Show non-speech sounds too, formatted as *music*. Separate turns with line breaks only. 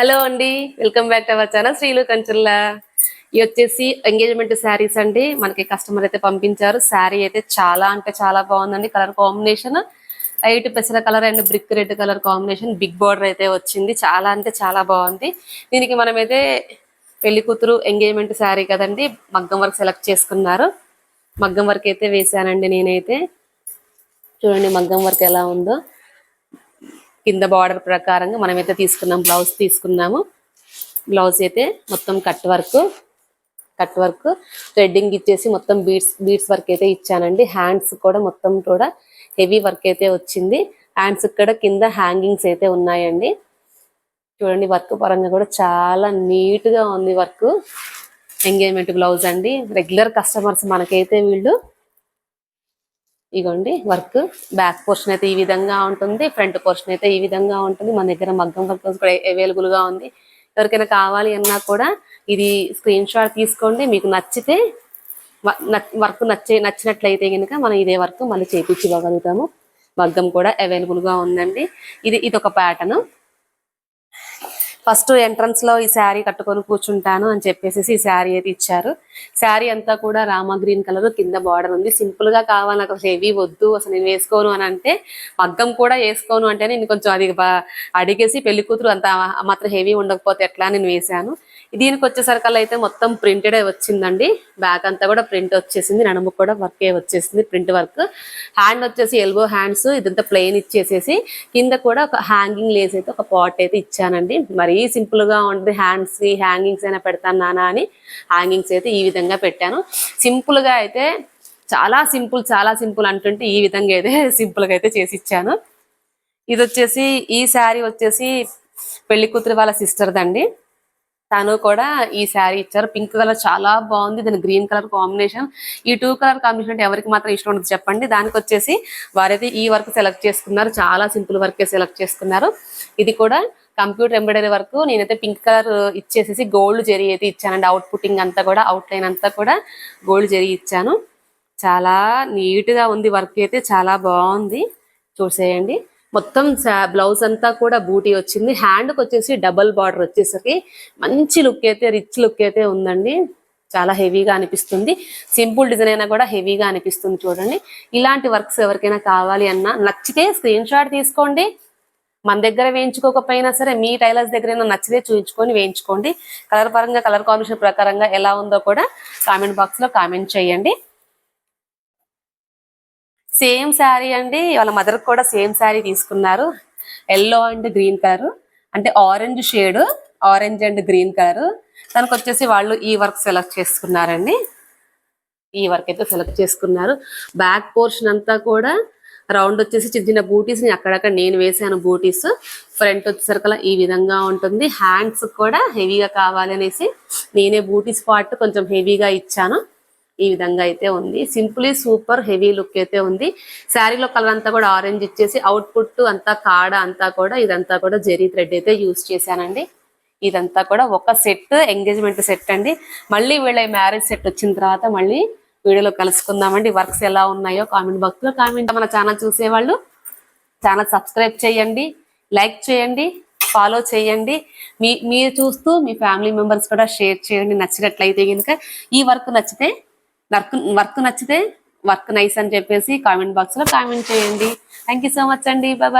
Hello అండి welcome back to our channel. శ్రీలు కంచుల్లా ఇవి వచ్చేసి ఎంగేజ్మెంట్ శారీస్ అండి. మనకి కస్టమర్ అయితే పంపించారు. శారీ అయితే చాలా అంటే చాలా బాగుందండి. Colour combination. లైట్ పెసర colour and brick red colour combination big border అయితే వచ్చింది. చాలా అంటే చాలా బాగుంది. దీనికి మనమైతే పెళ్ళి కూతురు ఎంగేజ్మెంట్ శారీ కదండి మగ్గం వర్క్ సెలెక్ట్ చేసుకున్నారు. మగ్గం వర్క్ అయితే వేసానండి నేనైతే. చూడండి మగ్గం వర్క్ ఎలా ఉందో. కింద బార్డర్ ప్రకారంగా మనమైతే తీసుకున్నాం బ్లౌజ్ తీసుకున్నాము. బ్లౌజ్ అయితే మొత్తం cut work cut work threading ఇచ్చేసి మొత్తం బీడ్స్ బీడ్స్ వర్క్ అయితే ఇచ్చానండి. హ్యాండ్స్ కూడా మొత్తం కూడా హెవీ వర్క్ అయితే వచ్చింది. హ్యాండ్స్ కూడా కింద హ్యాంగింగ్స్ అయితే ఉన్నాయండి. చూడండి వర్క్ పరంగా కూడా చాలా నీట్గా ఉంది వర్క్ ఎంగేజ్మెంట్ బ్లౌజ్ అండి. రెగ్యులర్ కస్టమర్స్ మనకైతే వీళ్ళు ఇగోండి వర్క్. బ్యాక్ పోర్షన్ అయితే ఈ విధంగా ఉంటుంది ఫ్రంట్ పోర్షన్ అయితే ఈ విధంగా ఉంటుంది. మన దగ్గర మగ్గం వర్క్ కూడా అవైలబుల్గా ఉంది. ఎవరికైనా కావాలి అన్నా కూడా ఇది స్క్రీన్ షాట్ తీసుకోండి. మీకు నచ్చితే వర్క్ నచ్చే నచ్చినట్లయితే కనుక మనం ఇదే వర్క్ మళ్ళీ చేపించి ఇవ్వగలుగుతాము మగ్గం కూడా అవైలబుల్గా ఉందండి. ఇది ఇది ఒక ప్యాటర్న్ ఫస్ట్ ఎంట్రన్స్లో ఈ శారీ కట్టుకొని కూర్చుంటాను అని చెప్పేసి ఈ శారీ అయితే ఇచ్చారు. శారీ అంతా కూడా రామా గ్రీన్ కలర్ కింద బార్డర్ ఉంది. సింపుల్గా కావాలి నాకు హెవీ వద్దు అసలు నేను వేసుకోను అని అంటే మగ్గం కూడా వేసుకోను అంటే నేను కొంచెం అది అడిగేసి పెళ్ళి కూతురు అంత మాత్రం హెవీ ఉండకపోతే ఎట్లా నేను వేసాను దీనికి వచ్చేసరికల్లా అయితే మొత్తం ప్రింటెడ్ వచ్చిందండి. బ్యాక్ అంతా కూడా ప్రింట్ వచ్చేసింది. నడుము కూడా వర్క్ వచ్చేసింది. ప్రింట్ వర్క్ హ్యాండ్ వచ్చేసి ఎల్బో హ్యాండ్స్ ఇదంతా ప్లెయిన్ ఇచ్చేసేసి కింద కూడా ఒక హ్యాంగింగ్ లేస్ అయితే ఒక పాట్ అయితే ఇచ్చానండి. మరీ సింపుల్గా ఉంటుంది. హ్యాండ్స్ హ్యాంగింగ్స్ అయినా పెడతాను నానా అని హ్యాంగింగ్స్ అయితే ఈ విధంగా పెట్టాను. సింపుల్గా అయితే చాలా సింపుల్ చాలా సింపుల్ అంటుంటే ఈ విధంగా అయితే *laughs* సింపుల్గా అయితే చేసి ఇచ్చాను. ఇది వచ్చేసి ఈ శారీ వచ్చేసి పెళ్ళి కూతురు వాళ్ళ సిస్టర్ దండి. తను కూడా ఈ శారీ ఇచ్చారు. పింక్ కలర్ చాలా బాగుంది. దాని గ్రీన్ కలర్ కాంబినేషన్. ఈ టూ కలర్ కాంబినేషన్ అంటే ఎవరికి మాత్రం ఇష్టం ఉండదు చెప్పండి. దానికి వచ్చేసి వారైతే ఈ వర్క్ సెలెక్ట్ చేసుకున్నారు. చాలా సింపుల్ వర్కే సెలెక్ట్ చేసుకున్నారు. ఇది కూడా కంప్యూటర్ ఎంబ్రాయిడరీ వర్క్. నేనైతే పింక్ కలర్ ఇచ్చేసేసి గోల్డ్ జెరీ అయితే ఇచ్చానండి. అవుట్ పుట్టింగ్ అంతా కూడా అవుట్ లైన్ అంతా కూడా గోల్డ్ జెరీ ఇచ్చాను. చాలా నీట్గా ఉంది వర్క్ అయితే. చాలా బాగుంది. చూసేయండి. మొత్తం బ్లౌజ్ అంతా కూడా బూటీ వచ్చింది. హ్యాండ్కి వచ్చేసి డబల్ బార్డర్ వచ్చేసరికి మంచి లుక్ అయితే రిచ్ లుక్ అయితే ఉందండి. చాలా హెవీగా అనిపిస్తుంది. సింపుల్ డిజైన్ అయినా కూడా హెవీగా అనిపిస్తుంది చూడండి. ఇలాంటి వర్క్స్ ఎవరికైనా కావాలి అన్నా నచ్చితే స్క్రీన్ షాట్ తీసుకోండి. మన దగ్గర వేయించుకోకపోయినా సరే మీ టైలర్స్ దగ్గర నచ్చితే చూపించుకొని వేయించుకోండి. కలర్ పరంగా కలర్ కాంబినేషన్ ప్రకారంగా ఎలా ఉందో కూడా కామెంట్ బాక్స్లో కామెంట్ చేయండి. సేమ్ శారీ అండి. వాళ్ళ మదర్ కూడా సేమ్ శారీ తీసుకున్నారు. Yellow and green colour. అంటే orange shade orange and green colour. దానికి వచ్చేసి వాళ్ళు ఈ వర్క్ సెలెక్ట్ చేసుకున్నారండి. ఈ వర్క్ అయితే సెలెక్ట్ చేసుకున్నారు. బ్యాక్ పోర్షన్ అంతా కూడా రౌండ్ వచ్చేసి చిన్న చిన్న బూటీస్ అక్కడక్కడ నేను వేసాను బూటీస్. ఫ్రంట్ వచ్చేసరికి ఈ విధంగా ఉంటుంది. హ్యాండ్స్ కూడా హెవీగా కావాలి అనేసి నేనే బూటీస్ పార్ట్ కొంచెం హెవీగా ఇచ్చాను. ఈ విధంగా అయితే ఉంది. సింపుల్లీ సూపర్ హెవీ లుక్ అయితే ఉంది. శారీలో కలర్ అంతా కూడా ఆరెంజ్ ఇచ్చేసి అవుట్పుట్ అంతా కాడ అంతా కూడా ఇదంతా కూడా జెరీ థ్రెడ్ అయితే యూస్ చేశానండి. ఇదంతా కూడా ఒక సెట్ ఎంగేజ్మెంట్ సెట్ అండి. మళ్ళీ వీళ్ళ మ్యారేజ్ సెట్ వచ్చిన తర్వాత మళ్ళీ వీడియోలో కలుసుకుందామండి. వర్క్స్ ఎలా ఉన్నాయో కామెంట్ బాక్స్లో కామెంట్ మన ఛానల్ చూసేవాళ్ళు ఛానల్ సబ్స్క్రైబ్ చేయండి లైక్ చేయండి ఫాలో చేయండి. మీ మీరు చూస్తూ మీ ఫ్యామిలీ మెంబర్స్ కూడా షేర్ చేయండి. నచ్చినట్లయితే కనుక ఈ వర్క్ నచ్చితే వర్క్ వర్క్ నచ్చితే వర్క్ నైస్ అని చెప్పేసి కామెంట్ బాక్స్లో కామెంట్ చేయండి. థ్యాంక్ సో మచ్ అండి. బాయ్